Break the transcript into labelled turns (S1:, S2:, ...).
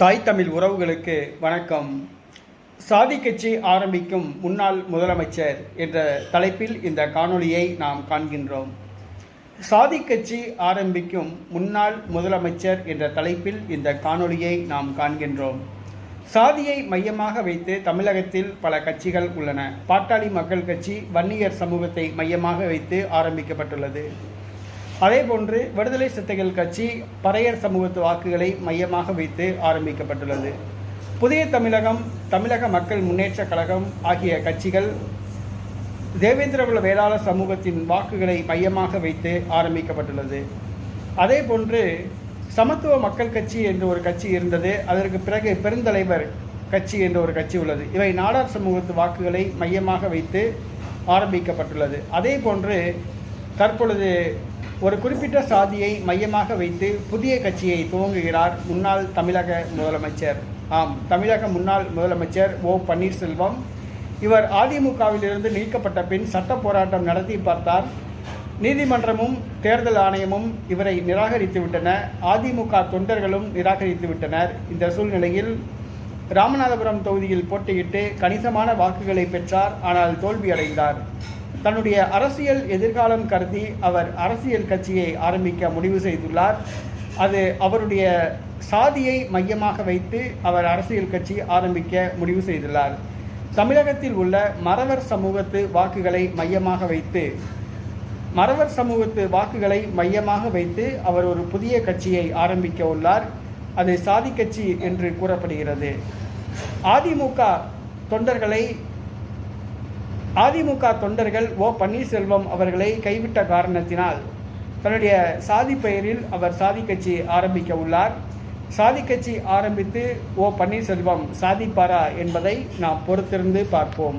S1: தாய் தமிழ் உறவுகளுக்கு வணக்கம். சாதி கட்சி ஆரம்பிக்கும் முன்னாள் முதலமைச்சர் என்ற தலைப்பில் இந்த காணொளியை நாம் காண்கின்றோம். சாதி கட்சி ஆரம்பிக்கும் முன்னாள் முதலமைச்சர் என்ற தலைப்பில் இந்த காணொளியை நாம் காண்கின்றோம். சாதியை மையமாக வைத்து தமிழகத்தில் பல கட்சிகள் உள்ளன. பாட்டாளி மக்கள் கட்சி வன்னியர் சமூகத்தை மையமாக வைத்து ஆரம்பிக்கப்பட்டுள்ளது. அதேபோன்று விடுதலை சித்தைகள் கட்சி பறையர் சமூகத்து வாக்குகளை மையமாக வைத்து ஆரம்பிக்கப்பட்டுள்ளது. புதிய தமிழகம் தமிழக மக்கள் முன்னேற்றக் கழகம் ஆகிய கட்சிகள் தேவேந்திரகுல வேளாளர் சமூகத்தின் வாக்குகளை மையமாக வைத்து ஆரம்பிக்கப்பட்டுள்ளது. அதே போன்று சமத்துவ மக்கள் கட்சி என்ற ஒரு கட்சி இருந்தது. அதற்கு பிறகு பெருந்தலைவர் கட்சி என்ற ஒரு கட்சி உள்ளது. இவை நாடார் சமூகத்து வாக்குகளை மையமாக வைத்து ஆரம்பிக்கப்பட்டுள்ளது. அதே போன்று தற்பொழுது ஒரு குறிப்பிட்ட சாதியை மையமாக வைத்து புதிய கட்சியை துவங்குகிறார் முன்னாள் தமிழக முதலமைச்சர். ஆம் தமிழக முன்னாள் முதலமைச்சர் ஓ பன்னீர்செல்வம். இவர் அதிமுகவிலிருந்து நீக்கப்பட்ட பின் சட்ட போராட்டம் நடத்தி பார்த்தார். நீதிமன்றமும் தேர்தல் ஆணையமும் இவரை நிராகரித்துவிட்டன அதிமுக தொண்டர்களும் நிராகரித்துவிட்டனர் இந்த சூழ்நிலையில் ராமநாதபுரம் தொகுதியில் போட்டியிட்டு கணிசமான வாக்குகளை பெற்றார். ஆனால் தோல்வியடைந்தார். தன்னுடைய அரசியல் எதிர்காலம் கருதி அவர் அரசியல் கட்சியை ஆரம்பிக்க முடிவு செய்துள்ளார். அது அவருடைய சாதியை மையமாக வைத்து அவர் அரசியல் கட்சி ஆரம்பிக்க முடிவு செய்துள்ளார். தமிழகத்தில் உள்ள மறவர் சமூகத்து வாக்குகளை மையமாக வைத்து மறவர் சமூகத்து வாக்குகளை மையமாக வைத்து அவர் ஒரு புதிய கட்சியை ஆரம்பிக்க உள்ளார். அது சாதி கட்சி என்று கூறப்படுகிறது. அதிமுக தொண்டர்களை அதிமுக தொண்டர்கள் ஓ பன்னீர்செல்வம் அவர்களை கைவிட்ட காரணத்தினால் தன்னுடைய சாதி பெயரில் அவர் சாதி கட்சி ஆரம்பிக்க உள்ளார். சாதி கட்சி ஆரம்பித்து ஓ பன்னீர்செல்வம் சாதிப்பாரா என்பதை நாம் பொறுத்திருந்து பார்ப்போம்.